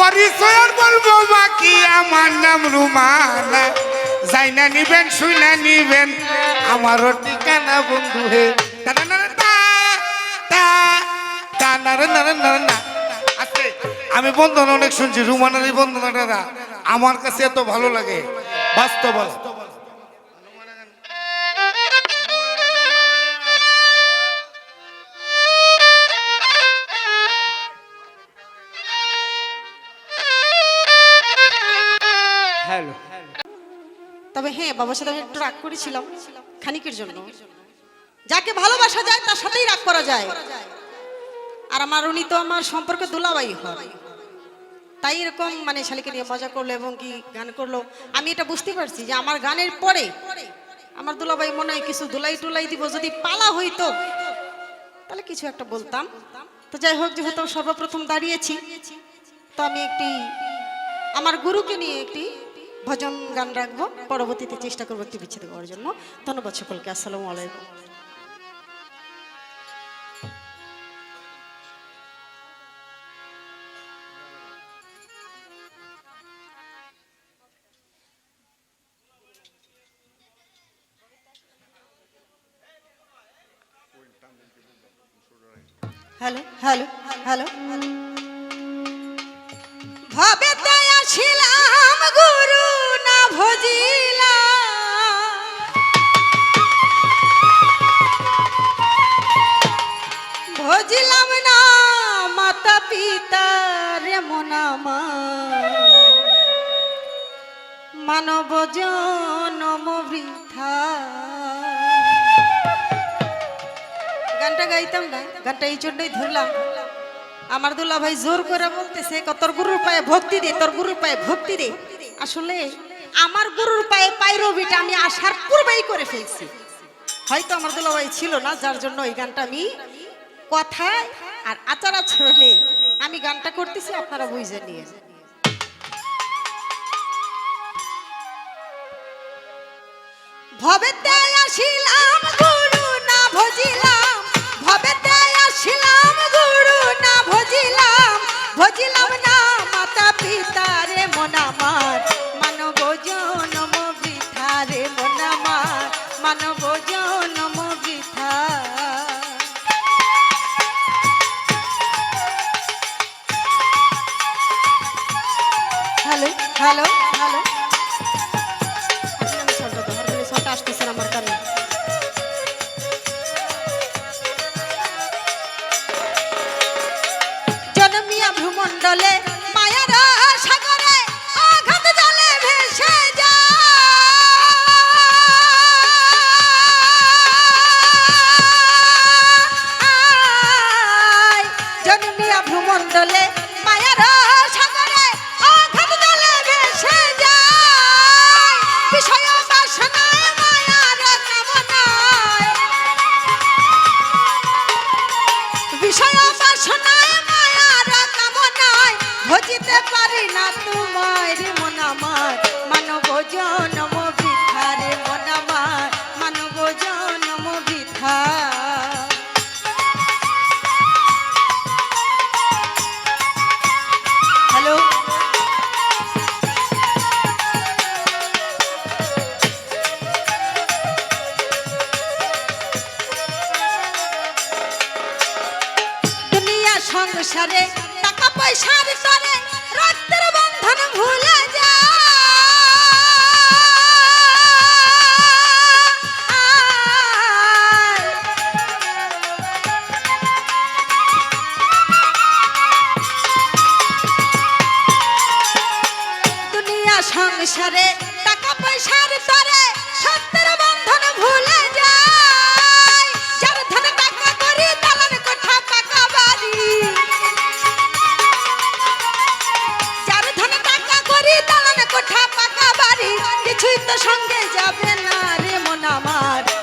পরিচয় বলব বাকি আমার নাম রুমানা যাই না নিবেন শুই না নিবেন, আমারও ঠিকানা বন্ধু হে। আমি বন্ধন অনেক শুনছি রুমানের বন্ধন আমার কাছে এত ভালো লাগে। বাস্তব। হ্যালো। তবে হ্যাঁ বাবার সাথে আমি একটু রাগ করেছিলাম খানিকের জন্য। যাকে ভালোবাসা যায়, তার সাথেই রাগ করা যায়। আর আমার উনি তো আমার সম্পর্কে দুলাবাই হয় তাই এরকম মানে শালিকে নিয়ে মজা করল এবং কি গান করল। আমি এটা বুঝতে পারছি যে আমার গানের পরে আমার দুলাভাই মনে হয় কিছু দুলাই টুলাই দিব, যদি পালা হইতো, তাহলে কিছু একটা বলতাম। তো যাই হোক, যেহেতু সর্বপ্রথম দাঁড়িয়েছি, তো আমি একটি আমার গুরুকে নিয়ে একটি ভজন গান রাখব। পরবর্তীতে চেষ্টা করব একটি বিচ্ছেদ করার জন্য। ধন্যবাদ সকলকে। আসসালামু আলাইকুম। Hello hello hello. ভাবে আসিলাম ভজিলাম না মাতা পিতা রে মনামা মানব জনম বৃথা। গানটা গাইতাম না গানটা এই জন্যই ধরলাম। আমার দুলা ভাই জোর করে বলতেছে "ক, তোর গুরুর পায়ে ভক্তি দে তোর গুরুর পায়ে ভক্তি দে। আসলে আমার গুরুর পায়ে পাইরবিটা আমি আসার পূর্বেই করে ফেলছি। হয়তো আমার দুলা ভাই ছিল না যার জন্য এই গানটা আমি কথায় আর আচার আচরণে। আমি গানটা করতেছি, আপনারা বুঝে নিয়ে ভবেতে আসিলাম, গুরু না ভজিলাম। ভবেতে আসিলাম, গুরু না ভজিলাম। ভজিলাম হ্যালো হ্যালো আসতেছেন আমার কানে ভজিতে পারি না তোমার মন আমার। মানব জনম সংসারে, টাকা পয়সার তরে সত্যের বন্ধন ভুলে করি পাকা করি পাকা সঙ্গে যাবে না রে মন আমার।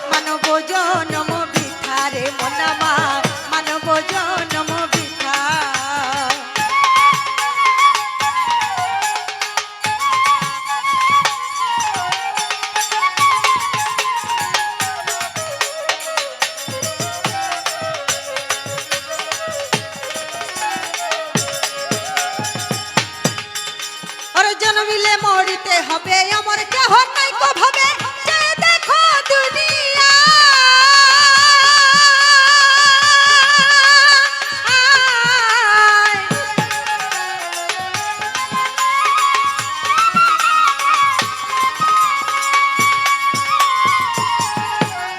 জন্মিলে মরিতে হবে, আমার কেহ নাই কো ভাবে। দেখো দুনিয়া।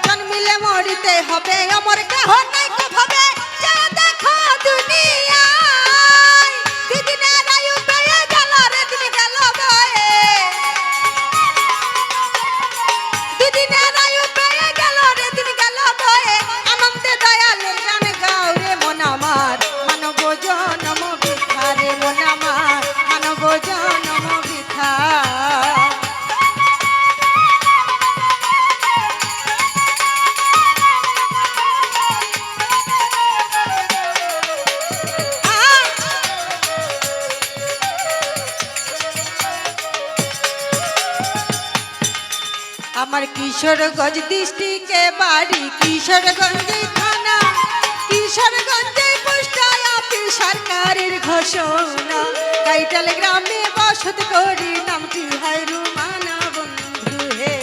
জন্মিলে মরিতে হবে, আমার কেহ নাই আমার কিশোরগঞ্জ ডিস্ট্রিক্টে বাড়ি কিশোরগঞ্জে থানা। কিশোরগঞ্জে পোস্টায় সরকারের ঘোষণা। টাইটাল গ্রামে বসত করি নামটি হয় রুমানা বন্ধু হে?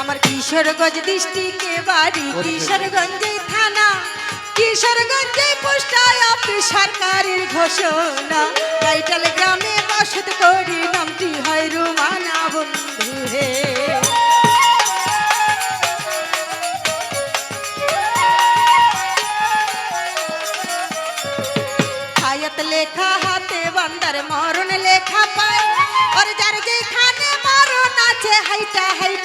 আমার কিশোরগঞ্জ ডিস্ট্রিক্টে বাড়ি কিশোরগঞ্জে থানা। কিশোরগঞ্জে পোস্টায় অফিস সরকারের ঘোষণা। টাইটাল গ্রামে বসত করি, নামটি হয় রুমানা বন্ধু হে হায়াত লেখা হাতে বান্দার মরণ লেখা পায়। আর যার যেখানে মরণ আছে, হাইটা হাইটা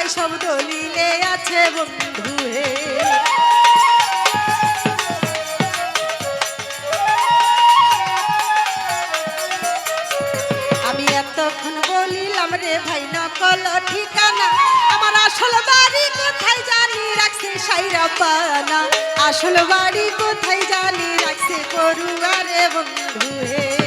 ভাই সব দলিলে আছে বন্ধু হে। আমি এতক্ষণ বলিলাম রে ভাই, নকল ঠিকানা। আমার আসল বাড়ি কোথায় জানি রাখছে সাইরা পানা। আসল বাড়ি কোথায় জানি রাখছে পড়ুয়ারে বন্ধু হে।